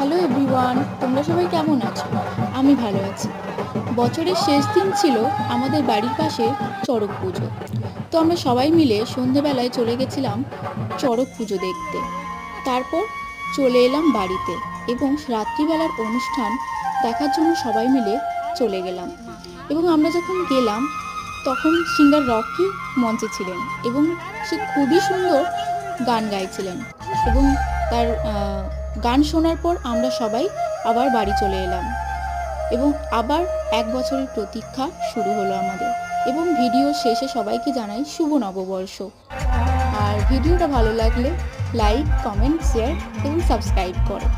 Hello everyone তোমরা সবাই কেমন আছো? আমি ভালো আছি। বছরের শেষ দিন ছিল আমাদের বাড়ির পাশে চড়ক পুজো। তো আমরা সবাই মিলে সন্ধেবেলায় চলে গেছিলাম চড়ক পুজো দেখতে। তারপর চলে এলাম বাড়িতে এবং রাত্রিবেলার অনুষ্ঠান দেখার জন্য সবাই মিলে চলে গেলাম। এবং আমরা যখন গেলাম, তখন সিঙ্গার রকি মঞ্চে ছিলেন এবং সে খুবই সুন্দর গান গাইছিলেন এবং তার গান শোনার পর আমরা সবাই আবার বাড়ি চলে এলাম। এবং আবার এক বছরের প্রতীক্ষা শুরু হলো আমাদের। এবং ভিডিও শেষে সবাইকে জানাই শুভ নববর্ষ। আর ভিডিওটা ভালো লাগলে লাইক, কমেন্ট, শেয়ার এবং সাবস্ক্রাইব করো।